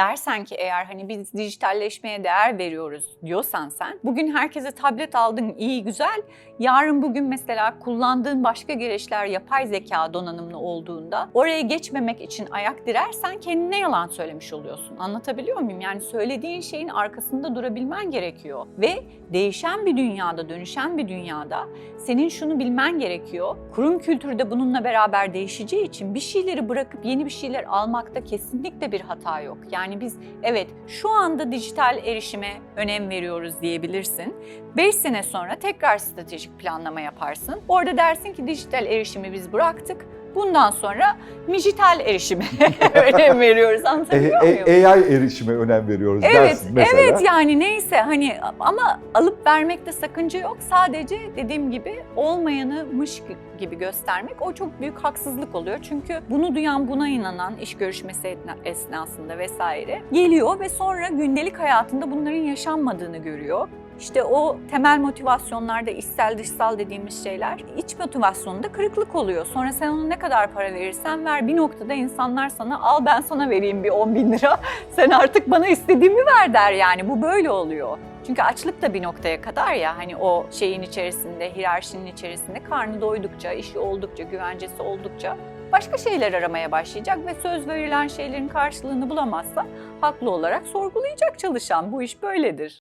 dersen ki eğer hani biz dijitalleşmeye değer veriyoruz diyorsan sen bugün herkese tablet aldın iyi güzel yarın bugün mesela kullandığın başka gereçler yapay zeka donanımlı olduğunda oraya geçmemek için ayak dirersen kendine yalan söylemiş oluyorsun. Anlatabiliyor muyum? Yani söylediğin şeyin arkasında durabilmen gerekiyor ve değişen bir dünyada, dönüşen bir dünyada senin şunu bilmen gerekiyor. Kurum kültürü de bununla beraber değişeceği için bir şeyleri bırakıp yeni bir şeyler almakta kesinlikle bir hata yok. Yani biz evet şu anda dijital erişime önem veriyoruz diyebilirsin. 5 sene sonra tekrar stratejik planlama yaparsın. Orada dersin ki dijital erişimi biz bıraktık. Bundan sonra mijital erişime önem veriyoruz. E, Anlatabiliyor e, muyum? AI erişime önem veriyoruz Evet, dersin mesela. evet yani neyse hani ama alıp vermekte sakınca yok. Sadece dediğim gibi olmayanı mış gibi göstermek o çok büyük haksızlık oluyor. Çünkü bunu duyan, buna inanan iş görüşmesi esnasında vesaire geliyor ve sonra gündelik hayatında bunların yaşanmadığını görüyor. İşte o temel motivasyonlarda içsel dışsal dediğimiz şeyler iç motivasyonunda kırıklık oluyor. Sonra sen ona ne kadar para verirsen ver bir noktada insanlar sana al ben sana vereyim bir 10 bin lira sen artık bana istediğimi ver der yani bu böyle oluyor. Çünkü açlık da bir noktaya kadar ya hani o şeyin içerisinde, hiyerarşinin içerisinde karnı doydukça, işi oldukça, güvencesi oldukça başka şeyler aramaya başlayacak ve söz verilen şeylerin karşılığını bulamazsa haklı olarak sorgulayacak çalışan. Bu iş böyledir.